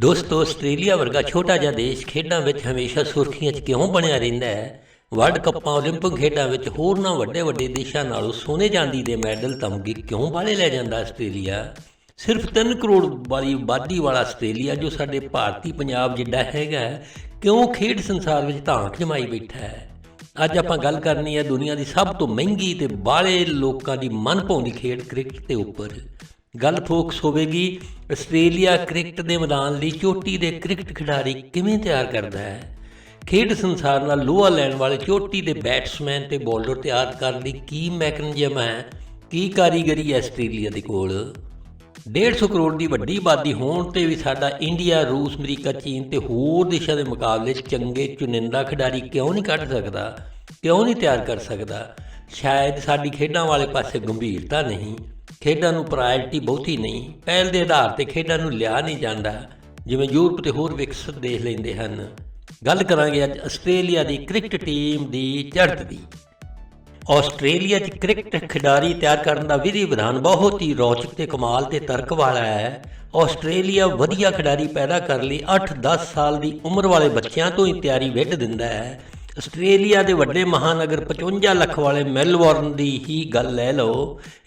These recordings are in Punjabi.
ਦੋਸਤੋ ਆਸਟ੍ਰੇਲੀਆ ਵਰਗਾ ਛੋਟਾ ਜਿਹਾ ਦੇਸ਼ ਖੇਡਾਂ ਵਿੱਚ ਹਮੇਸ਼ਾ ਸੁਰਖੀਆਂ 'ਚ ਕਿਉਂ ਬਣਿਆ ਰਹਿੰਦਾ ਹੈ ਵਰਲਡ ਕੱਪਾਂ 올림픽 ਖੇਡਾਂ ਵਿੱਚ ਹੋਰਨਾਂ ਵੱਡੇ ਵੱਡੇ ਦੇਸ਼ਾਂ ਨਾਲੋਂ ਸੋਨੇ ਚਾਂਦੀ ਦੇ ਮੈਡਲ ਤਮਗੇ ਕਿਉਂ ਬਾਲੇ ਲੈ ਜਾਂਦਾ ਆਸਟ੍ਰੇਲੀਆ ਸਿਰਫ 3 ਕਰੋੜ ਵਾਲੀ ਆਬਾਦੀ ਵਾਲਾ ਆਸਟ੍ਰੇਲੀਆ ਜੋ ਸਾਡੇ ਭਾਰਤੀ ਪੰਜਾਬ ਜਿੱਡਾ ਹੈਗਾ ਕਿਉਂ ਖੇਡ ਸੰਸਾਰ ਵਿੱਚ ਧਾਂਕ ਜਮਾਈ ਬੈਠਾ ਹੈ ਅੱਜ ਆਪਾਂ ਗੱਲ ਕਰਨੀ ਹੈ ਦੁਨੀਆ ਦੀ ਸਭ ਤੋਂ ਮਹਿੰਗੀ ਤੇ ਬਾਲੇ ਲੋਕਾਂ ਦੀ ਮਨਭਾਉਂਦੀ ਖੇਡ ਕ੍ਰਿਕਟ ਦੇ ਉੱਪਰ ਗੱਲ ਫੋਕਸ ਹੋਵੇਗੀ, ਆਸਟ੍ਰੇਲੀਆ ਕ੍ਰਿਕਟ ਦੇ ਮੈਦਾਨ ਲਈ ਚੋਟੀ ਦੇ ਕ੍ਰਿਕਟ ਖਿਡਾਰੀ ਕਿਵੇਂ ਤਿਆਰ ਕਰਦਾ ਹੈ? ਖੇਡ ਸੰਸਾਰ ਨਾਲ ਲੋਹਾ ਲੈਣ ਵਾਲੇ ਚੋਟੀ ਦੇ ਬੈਟਸਮੈਨ ਤੇ ਬੋਲਰ ਤਿਆਰ ਕਰਨ ਲਈ ਕੀ ਮੈਕੈਨਿਜ਼ਮ ਹੈ? ਕੀ ਕਾਰੀਗਰੀ ਹੈ ਆਸਟ੍ਰੇਲੀਆ ਦੇ ਕੋਲ? 150 ਕਰੋੜ ਦੀ ਵੱਡੀ ਆਬਾਦੀ ਹੋਣ ਤੇ ਵੀ ਸਾਡਾ ਇੰਡੀਆ, ਰੂਸ, ਅਮਰੀਕਾ, ਚੀਨ ਤੇ ਹੋਰ ਦੇਸ਼ਾਂ ਦੇ ਮੁਕਾਬਲੇ 'ਚ ਚੰਗੇ ਚੁਣਿੰਦਾ ਖਿਡਾਰੀ ਕਿਉਂ ਨਹੀਂ ਕੱਢ ਸਕਦਾ? ਕਿਉਂ ਨਹੀਂ ਤਿਆਰ ਕਰ ਸਕਦਾ? ਸ਼ਾਇਦ ਸਾਡੀ ਖੇਡਾਂ ਵਾਲੇ ਪਾਸੇ ਗੰਭੀਰਤਾ ਨਹੀਂ, ਖੇਡਾਂ ਨੂੰ ਪ੍ਰਾਇੋਰਟੀ ਬਹੁਤੀ ਨਹੀਂ, ਪਹਿਲ ਦੇ ਆਧਾਰ ਤੇ ਖੇਡਾਂ ਨੂੰ ਲਿਆ ਨਹੀਂ ਜਾਂਦਾ, ਜਿਵੇਂ ਯੂਰਪ ਤੇ ਹੋਰ ਵਿਕਸਿਤ ਦੇਸ਼ ਲੈਂਦੇ ਹਨ। ਗੱਲ ਕਰਾਂਗੇ ਅੱਜ ਆਸਟ੍ਰੇਲੀਆ ਦੀ ਕ੍ਰਿਕਟ ਟੀਮ ਦੀ ਚੜ੍ਹਤ ਦੀ। ਆਸਟ੍ਰੇਲੀਆ 'ਚ ਕ੍ਰਿਕਟ ਖਿਡਾਰੀ ਤਿਆਰ ਕਰਨ ਦਾ ਵਿਧੀ ਵਿਧਾਨ ਬਹੁਤ ਹੀ ਰੌਚਕ ਤੇ ਕਮਾਲ ਤੇ ਤਰਕ ਵਾਲਾ ਹੈ। ਆਸਟ੍ਰੇਲੀਆ ਵਧੀਆ ਖਿਡਾਰੀ ਪੈਦਾ ਕਰਨ ਲਈ 8-10 ਸਾਲ ਦੀ ਉਮਰ ਵਾਲੇ ਬੱਚਿਆਂ ਤੋਂ ਹੀ ਤਿਆਰੀ ਵਿੱਢ ਦਿੰਦਾ ਹੈ। ਆਸਟ੍ਰੇਲੀਆ ਦੇ ਵੱਡੇ ਮਹਾਨਗਰ 55 ਲੱਖ ਵਾਲੇ ਮੈਲਬੌਰਨ ਦੀ ਹੀ ਗੱਲ ਲੈ ਲਓ,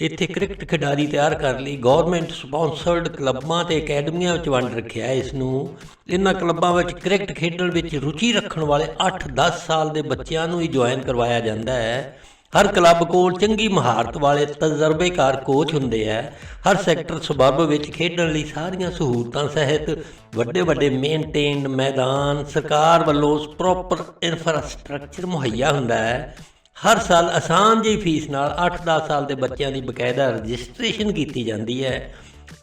ਇੱਥੇ ਕ੍ਰਿਕਟ ਖਿਡਾਰੀ ਤਿਆਰ ਕਰਨ ਲਈ ਗਵਰਨਮੈਂਟ ਸਪਾਂਸਰਡ ਕਲੱਬਾਂ ਤੇ ਅਕੈਡਮੀਆਂ ਵਿੱਚ ਵੰਡ ਰੱਖਿਆ ਇਸ ਨੂੰ ਇਹਨਾਂ ਕਲੱਬਾਂ ਵਿੱਚ ਕ੍ਰਿਕਟ ਖੇਡਣ ਵਿੱਚ ਰੁਚੀ ਰੱਖਣ ਵਾਲੇ 8-10 ਸਾਲ ਦੇ ਬੱਚਿਆਂ ਨੂੰ ਹੀ ਜੁਆਇਨ ਕਰਵਾਇਆ ਜਾਂਦਾ ਹੈ। ਹਰ ਕਲੱਬ ਕੋਲ ਚੰਗੀ ਮਹਾਰਤ ਵਾਲੇ ਤਜਰਬੇਕਾਰ ਕੋਚ ਹੁੰਦੇ ਆ। ਹਰ ਸੈਕਟਰ ਸਬੱਬ ਵਿੱਚ ਖੇਡਣ ਲਈ ਸਾਰੀਆਂ ਸਹੂਲਤਾਂ ਸਹਿਤ ਵੱਡੇ ਵੱਡੇ ਮੇਨਟੇਨਡ ਮੈਦਾਨ, ਸਰਕਾਰ ਵੱਲੋਂ ਪ੍ਰੋਪਰ ਇਨਫਰਾਸਟ੍ਰਕਚਰ ਮੁਹੱਈਆ ਹੁੰਦਾ ਹੈ। ਹਰ ਸਾਲ ਆਸਾਨ ਜਿਹੀ ਫੀਸ ਨਾਲ 8-10 ਸਾਲ ਦੇ ਬੱਚਿਆਂ ਦੀ ਬਕਾਇਦਾ ਰਜਿਸਟ੍ਰੇਸ਼ਨ ਕੀਤੀ ਜਾਂਦੀ ਹੈ।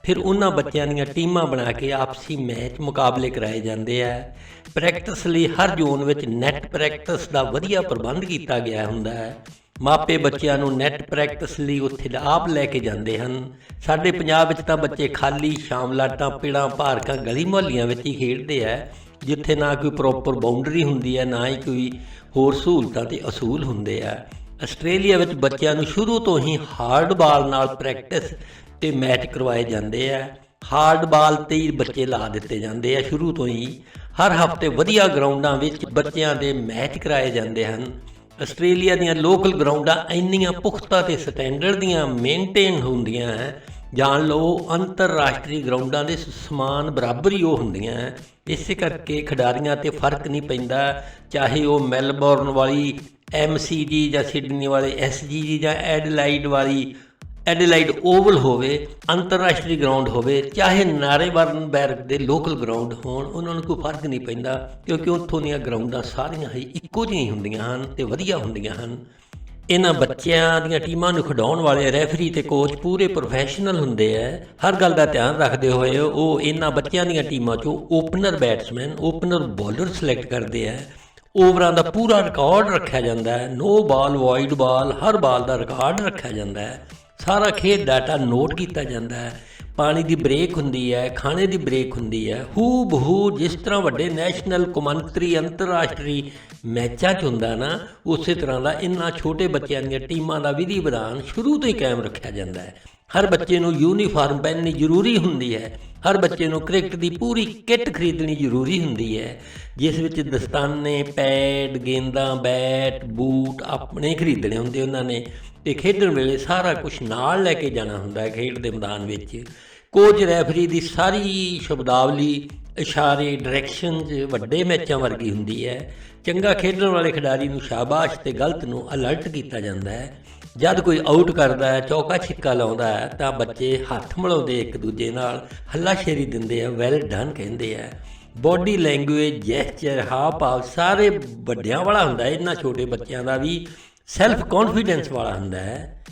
ਫਿਰ ਉਹਨਾਂ ਬੱਚਿਆਂ ਦੀਆਂ ਟੀਮਾਂ ਬਣਾ ਕੇ ਆਪਸੀ ਮੈਚ ਮੁਕਾਬਲੇ ਕਰਾਏ ਜਾਂਦੇ ਆ। ਪ੍ਰੈਕਟਿਸ ਲਈ ਹਰ ਜ਼ੋਨ ਵਿੱਚ ਨੈਟ ਪ੍ਰੈਕਟਿਸ ਦਾ ਵਧੀਆ ਪ੍ਰਬੰਧ ਕੀਤਾ ਗਿਆ ਹੁੰਦਾ ਹੈ। ਮਾਪੇ ਬੱਚਿਆਂ ਨੂੰ ਨੈਟ ਪ੍ਰੈਕਟਿਸ ਲਈ ਉੱਥੇ ਆਪ ਲੈ ਕੇ ਜਾਂਦੇ ਹਨ। ਸਾਡੇ ਪੰਜਾਬ ਵਿੱਚ ਤਾਂ ਬੱਚੇ ਖਾਲੀ ਸ਼ਾਮ ਲਾਟਾਂ, ਪੀੜਾਂ, ਭਾਰਕਾਂ, ਗਲੀ ਮੁਹੱਲਿਆਂ ਵਿੱਚ ਹੀ ਖੇਡਦੇ ਆ, ਜਿੱਥੇ ਨਾ ਕੋਈ ਪ੍ਰੋਪਰ ਬਾਉਂਡਰੀ ਹੁੰਦੀ ਹੈ ਨਾ ਹੀ ਕੋਈ ਹੋਰ ਸਹੂਲਤਾਂ ਤੇ ਅਸੂਲ ਹੁੰਦੇ ਆ। ਆਸਟ੍ਰੇਲੀਆ ਵਿੱਚ ਬੱਚਿਆਂ ਨੂੰ ਸ਼ੁਰੂ ਤੋਂ ਹੀ ਹਾਰਡ ਬਾਲ ਨਾਲ ਪ੍ਰੈਕਟਿਸ ਤੇ ਮੈਚ ਕਰਵਾਏ ਜਾਂਦੇ ਆ। ਹਾਰਡ ਬਾਲ ਤੇ ਹੀ ਬੱਚੇ ਲਾ ਦਿੱਤੇ ਜਾਂਦੇ ਆ, ਸ਼ੁਰੂ ਤੋਂ ਹੀ। ਹਰ ਹਫ਼ਤੇ ਵਧੀਆ ਗਰਾਊਂਡਾਂ ਵਿੱਚ ਬੱਚਿਆਂ ਦੇ ਮੈਚ ਕਰਾਏ ਜਾਂਦੇ ਹਨ। ਆਸਟ੍ਰੇਲੀਆ ਦੀਆਂ ਲੋਕਲ ਗਰਾਊਂਡਾਂ ਇੰਨੀਆਂ ਪੁਖਤਾ ਤੇ ਸਟੈਂਡਰਡ ਦੀਆਂ ਮੇਨਟੇਨ ਹੁੰਦੀਆਂ ਹੈ, ਜਾਣ ਲਓ ਅੰਤਰਰਾਸ਼ਟਰੀ ਗਰਾਊਂਡਾਂ ਦੇ ਸਮਾਨ ਬਰਾਬਰ ਹੀ ਉਹ ਹੁੰਦੀਆਂ ਹੈ। ਇਸੇ ਕਰਕੇ ਖਿਡਾਰੀਆਂ ਤੇ ਫ਼ਰਕ ਨਹੀਂ ਪੈਂਦਾ, ਚਾਹੇ ਉਹ ਮੈਲਬੌਰਨ ਵਾਲੀ ਐਮਸੀਜੀ ਜਾਂ ਸਿਡਨੀ ਵਾਲੇ ਐਸਜੀਜੀ ਜਾਂ ਐਡਲਾਈਡ ਵਾਲੀ ਐਡੇਲਾਈਡ ਓਵਲ ਹੋਵੇ, ਅੰਤਰਰਾਸ਼ਟਰੀ ਗਰਾਊਂਡ ਹੋਵੇ, ਚਾਹੇ ਨਾਰੇਬਰਨ ਬੈਰਕ ਦੇ ਲੋਕਲ ਗਰਾਊਂਡ ਹੋਣ, ਉਹਨਾਂ ਨੂੰ ਕੋਈ ਫ਼ਰਕ ਨਹੀਂ ਪੈਂਦਾ, ਕਿਉਂਕਿ ਉੱਥੋਂ ਦੀਆਂ ਗਰਾਊਂਡਾਂ ਸਾਰੀਆਂ ਹੀ ਇੱਕੋ ਜਿਹੀਆਂ ਹੁੰਦੀਆਂ ਹਨ ਤੇ ਵਧੀਆ ਹੁੰਦੀਆਂ ਹਨ। ਇਹਨਾਂ ਬੱਚਿਆਂ ਦੀਆਂ ਟੀਮਾਂ ਨੂੰ ਖਿਡਾਉਣ ਵਾਲੇ ਰੈਫਰੀ ਤੇ ਕੋਚ ਪੂਰੇ ਪ੍ਰੋਫੈਸ਼ਨਲ ਹੁੰਦੇ ਆ ਹਰ ਗੱਲ ਦਾ ਧਿਆਨ ਰੱਖਦੇ ਹੋਏ ਉਹ ਇਹਨਾਂ ਬੱਚਿਆਂ ਦੀਆਂ ਟੀਮਾਂ 'ਚੋਂ opener batsman, opener bowler select ਕਰਦੇ ਆ ਓਵਰਾਂ ਦਾ ਪੂਰਾ ਰਿਕਾਰਡ ਰੱਖਿਆ ਜਾਂਦਾ ਹੈ ਨੋ ਬਾਲ, ਵਾਈਡ ਬਾਲ, ਹਰ ਬਾਲ ਦਾ ਰਿਕਾਰਡ ਰੱਖਿਆ ਜਾਂਦਾ ਹੈ ਸਾਰਾ ਖੇਡ ਡਾਟਾ ਨੋਟ ਕੀਤਾ ਜਾਂਦਾ ਹੈ। ਪਾਣੀ ਦੀ ਬ੍ਰੇਕ ਹੁੰਦੀ ਹੈ, ਖਾਣੇ ਦੀ ਬ੍ਰੇਕ ਹੁੰਦੀ ਹੈ। ਹੂ ਬਹੂ ਜਿਸ ਤਰ੍ਹਾਂ ਵੱਡੇ ਨੈਸ਼ਨਲ, ਕੌਮਾਂਤਰੀ, ਅੰਤਰਰਾਸ਼ਟਰੀ ਮੈਚਾਂ 'ਚ ਹੁੰਦਾ ਨਾ, ਉਸੇ ਤਰ੍ਹਾਂ ਦਾ ਇਨ੍ਹਾਂ ਛੋਟੇ ਬੱਚਿਆਂ ਦੀਆਂ ਟੀਮਾਂ ਦਾ ਵਿਧੀ ਵਿਧਾਨ ਸ਼ੁਰੂ ਤੋਂ ਹੀ ਕਾਇਮ ਰੱਖਿਆ ਜਾਂਦਾ ਹੈ। ਹਰ ਬੱਚੇ ਨੂੰ ਯੂਨੀਫਾਰਮ ਪਹਿਨਣੀ ਜ਼ਰੂਰੀ ਹੁੰਦੀ ਹੈ। ਹਰ ਬੱਚੇ ਨੂੰ ਕ੍ਰਿਕਟ ਦੀ ਪੂਰੀ ਕਿੱਟ ਖਰੀਦਣੀ ਜ਼ਰੂਰੀ ਹੁੰਦੀ ਹੈ, ਜਿਸ ਵਿੱਚ ਦਸਤਾਨੇ, ਪੈਡ, ਗੇਂਦਾਂ, ਬੈਟ, ਬੂਟ ਆਪਣੇ ਖਰੀਦਣੇ ਹੁੰਦੇ ਉਹਨਾਂ ਨੇ ਤੇ ਖੇਡਣ ਵੇਲੇ ਸਾਰਾ ਕੁਝ ਨਾਲ ਲੈ ਕੇ ਜਾਣਾ ਹੁੰਦਾ ਹੈ ਖੇਡ ਦੇ ਮੈਦਾਨ ਵਿੱਚ। ਕੋਚ, ਰੈਫਰੀ ਦੀ ਸਾਰੀ ਸ਼ਬਦਾਵਲੀ, ਇਸ਼ਾਰੇ ਡਾਇਰੈਕਸ਼ਨਸ ਵੱਡੇ ਮੈਚਾਂ ਵਰਗੀ ਹੁੰਦੀ ਹੈ। ਚੰਗਾ ਖੇਡਣ ਵਾਲੇ ਖਿਡਾਰੀ ਨੂੰ ਸ਼ਾਬਾਸ਼ ਤੇ ਗਲਤ ਨੂੰ ਅਲਰਟ ਕੀਤਾ ਜਾਂਦਾ ਹੈ। ਜਦ ਕੋਈ ਆਊਟ ਕਰਦਾ ਹੈ, ਚੌਕਾ ਛਿੱਕਾ ਲਾਉਂਦਾ ਹੈ, ਤਾਂ ਬੱਚੇ ਹੱਥ ਮਿਲਾਉਂਦੇ ਇੱਕ ਦੂਜੇ ਨਾਲ ਹੱਲਾਸ਼ੇਰੀ ਦਿੰਦੇ ਆ ਵੈਲ ਡਨ ਕਹਿੰਦੇ ਆ। ਬੋਡੀ ਲੈਂਗੁਏਜ ਜੈਸਚਰ ਹਾਵ ਭਾਵ ਸਾਰੇ ਵੱਡਿਆਂ ਵਾਲਾ ਹੁੰਦਾ ਇਹਨਾਂ ਛੋਟੇ ਬੱਚਿਆਂ ਦਾ ਵੀ ਸੈਲਫ ਕੌਨਫੀਡੈਂਸ ਵਾਲਾ ਹੁੰਦਾ ਹੈ।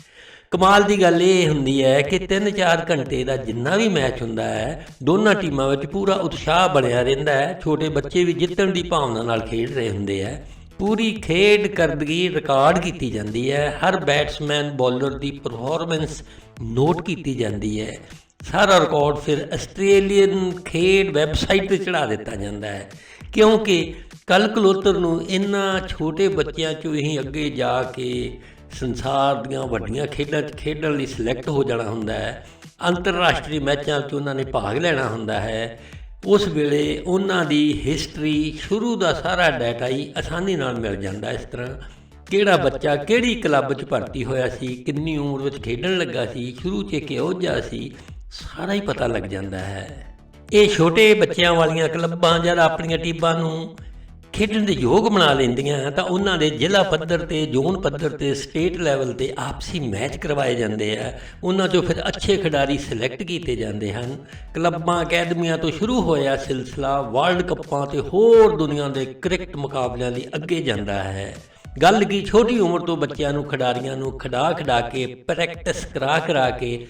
ਕਮਾਲ ਦੀ ਗੱਲ ਇਹ ਹੁੰਦੀ ਹੈ ਕਿ 3-4 ਘੰਟੇ ਦਾ ਜਿੰਨਾ ਵੀ ਮੈਚ ਹੁੰਦਾ ਹੈ, ਦੋਨਾਂ ਟੀਮਾਂ ਵਿੱਚ ਪੂਰਾ ਉਤਸ਼ਾਹ ਬਣਿਆ ਰਹਿੰਦਾ ਹੈ, ਛੋਟੇ ਬੱਚੇ ਵੀ ਜਿੱਤਣ ਦੀ ਭਾਵਨਾ ਨਾਲ ਖੇਡ ਰਹੇ ਹੁੰਦੇ ਹੈ ਪੂਰੀ ਖੇਡ ਕਰਦਗੀ ਰਿਕਾਰਡ ਕੀਤੀ ਜਾਂਦੀ ਹੈ। ਹਰ ਬੈਟਸਮੈਨ ਬੋਲਰ ਦੀ ਪਰਫਾਰਮੈਂਸ ਨੋਟ ਕੀਤੀ ਜਾਂਦੀ ਹੈ। ਸਾਰਾ ਰਿਕਾਰਡ ਫਿਰ ਆਸਟ੍ਰੇਲੀਅਨ ਖੇਡ ਵੈਬਸਾਈਟ ਤੇ ਚੜਾ ਦਿੱਤਾ ਜਾਂਦਾ ਹੈ। ਕਿਉਂਕਿ ਕੱਲ ਕਲੋਤਰ ਨੂੰ ਇਹਨਾਂ ਛੋਟੇ ਬੱਚਿਆਂ ਚੋਂ ਹੀ ਅੱਗੇ ਜਾ ਕੇ ਸੰਸਾਰ ਦੀਆਂ ਵੱਡੀਆਂ ਖੇਡਾਂ 'ਚ ਖੇਡਣ ਲਈ ਸਿਲੈਕਟ ਹੋ ਜਾਣਾ ਹੁੰਦਾ ਹੈ। ਅੰਤਰਰਾਸ਼ਟਰੀ ਮੈਚਾਂ 'ਚ ਉਹਨਾਂ ਨੇ ਭਾਗ ਲੈਣਾ ਹੁੰਦਾ ਹੈ। ਉਸ ਵੇਲੇ ਉਹਨਾਂ ਦੀ ਹਿਸਟਰੀ ਸ਼ੁਰੂ ਦਾ ਸਾਰਾ ਡਾਟਾ ਹੀ ਆਸਾਨੀ ਨਾਲ ਮਿਲ ਜਾਂਦਾ ਇਸ ਤਰ੍ਹਾਂ। ਕਿਹੜਾ ਬੱਚਾ ਕਿਹੜੀ ਕਲੱਬ 'ਚ ਭਰਤੀ ਹੋਇਆ ਸੀ, ਕਿੰਨੀ ਉਮਰ ਵਿੱਚ ਖੇਡਣ ਲੱਗਾ ਸੀ, ਸ਼ੁਰੂ 'ਚ ਕਿਹੋ ਜਿਹਾ ਸੀ, ਸਾਰਾ ਹੀ ਪਤਾ ਲੱਗ ਜਾਂਦਾ ਹੈ। ਇਹ ਛੋਟੇ ਬੱਚਿਆਂ ਵਾਲੀਆਂ ਕਲੱਬਾਂ ਜਾਂ ਆਪਣੀਆਂ ਟੀਮਾਂ ਨੂੰ ਖੇਡਣ ਦੇ ਯੋਗ ਬਣਾ ਲੈਂਦੀਆਂ ਤਾਂ ਉਹਨਾਂ ਦੇ ਜ਼ਿਲ੍ਹਾ ਪੱਧਰ ਤੇ ਜ਼ੋਨ ਪੱਧਰ ਤੇ ਸਟੇਟ ਲੈਵਲ ਤੇ ਆਪਸੀ ਮੈਚ ਕਰਵਾਏ ਜਾਂਦੇ ਆ ਉਹਨਾਂ ਚੋਂ ਫਿਰ ਅੱਛੇ ਖਿਡਾਰੀ ਸਿਲੈਕਟ ਕੀਤੇ ਜਾਂਦੇ ਹਨ ਕਲੱਬਾਂ ਅਕੈਡਮੀਆਂ ਤੋਂ ਸ਼ੁਰੂ ਹੋਇਆ ਸਿਲਸਿਲਾ ਵਰਲਡ ਕੱਪਾਂ ਤੇ ਹੋਰ ਦੁਨੀਆ ਦੇ ਕ੍ਰਿਕਟ ਮੁਕਾਬਲਿਆਂ ਲਈ ਅੱਗੇ ਜਾਂਦਾ ਹੈ ਗੱਲ ਕੀ ਛੋਟੀ ਉਮਰ ਤੋਂ ਬੱਚਿਆਂ ਨੂੰ ਖਿਡਾਰੀਆਂ ਨੂੰ ਖਿਡਾ ਖਿਡਾ ਕੇ ਪ੍ਰੈਕਟਿਸ ਕਰਾ ਕਰਾ ਕੇ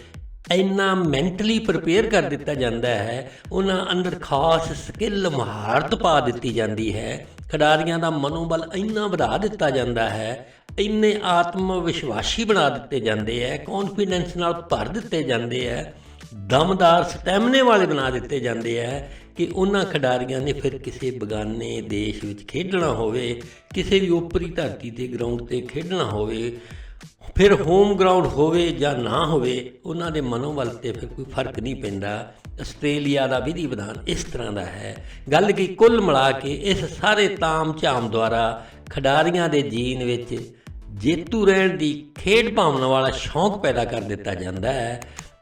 ਇੰਨਾ ਮੈਂਟਲੀ ਪ੍ਰਪੇਅਰ ਕਰ ਦਿੱਤਾ ਜਾਂਦਾ ਹੈ, ਉਹਨਾਂ ਅੰਦਰ ਖਾਸ ਸਕਿੱਲ ਮਹਾਰਤ ਪਾ ਦਿੱਤੀ ਜਾਂਦੀ ਹੈ। ਖਿਡਾਰੀਆਂ ਦਾ ਮਨੋਬਲ ਇੰਨਾ ਵਧਾ ਦਿੱਤਾ ਜਾਂਦਾ ਹੈ, ਇੰਨੇ ਆਤਮ ਵਿਸ਼ਵਾਸੀ ਬਣਾ ਦਿੱਤੇ ਜਾਂਦੇ ਹੈ ਕੌਨਫੀਡੈਂਸ ਨਾਲ ਭਰ ਦਿੱਤੇ ਜਾਂਦੇ ਹੈ, ਦਮਦਾਰ ਸਟੈਮਨੇ ਵਾਲੇ ਬਣਾ ਦਿੱਤੇ ਜਾਂਦੇ ਹੈ ਕਿ ਉਹਨਾਂ ਖਿਡਾਰੀਆਂ ਨੇ ਫਿਰ ਕਿਸੇ ਬਗਾਨੇ ਦੇਸ਼ ਵਿੱਚ ਖੇਡਣਾ ਹੋਵੇ, ਕਿਸੇ ਵੀ ਓਪਰੀ ਧਰਤੀ ਤੇ ਗਰਾਊਂਡ ਤੇ ਖੇਡਣਾ ਹੋਵੇ। ਫਿਰ ਹੋਮ ਗਰਾਊਂਡ ਹੋਵੇ ਜਾਂ ਨਾ ਹੋਵੇ, ਉਹਨਾਂ ਦੇ ਮਨੋਬਲ ਤੇ ਫਿਰ ਕੋਈ ਫ਼ਰਕ ਨਹੀਂ ਪੈਂਦਾ। ਆਸਟ੍ਰੇਲੀਆ ਦਾ ਵਿਧੀ ਵਿਧਾਨ ਇਸ ਤਰ੍ਹਾਂ ਦਾ ਹੈ। ਗੱਲ ਕੀ ਕੁੱਲ ਮਿਲਾ ਕੇ ਇਸ ਸਾਰੇ ਤਾਮ ਝਾਮ ਦੁਆਰਾ ਖਿਡਾਰੀਆਂ ਦੇ ਜੀਨ ਵਿੱਚ ਜੇਤੂ ਰਹਿਣ ਦੀ ਖੇਡ ਭਾਵਨਾ ਵਾਲਾ ਸ਼ੌਂਕ ਪੈਦਾ ਕਰ ਦਿੱਤਾ ਜਾਂਦਾ ਹੈ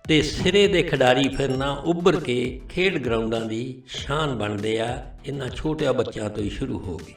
ਤੇ ਸਿਰੇ ਦੇ ਖਿਡਾਰੀ ਫਿਰ ਨਾ ਉੱਭਰ ਕੇ ਖੇਡ ਗਰਾਊਂਡਾਂ ਦੀ ਸ਼ਾਨ ਬਣਦੇ ਆ। ਇਹਨਾਂ ਛੋਟਿਆਂ ਬੱਚਿਆਂ ਤੋਂ ਹੀ ਸ਼ੁਰੂ ਹੋ ਗਈ।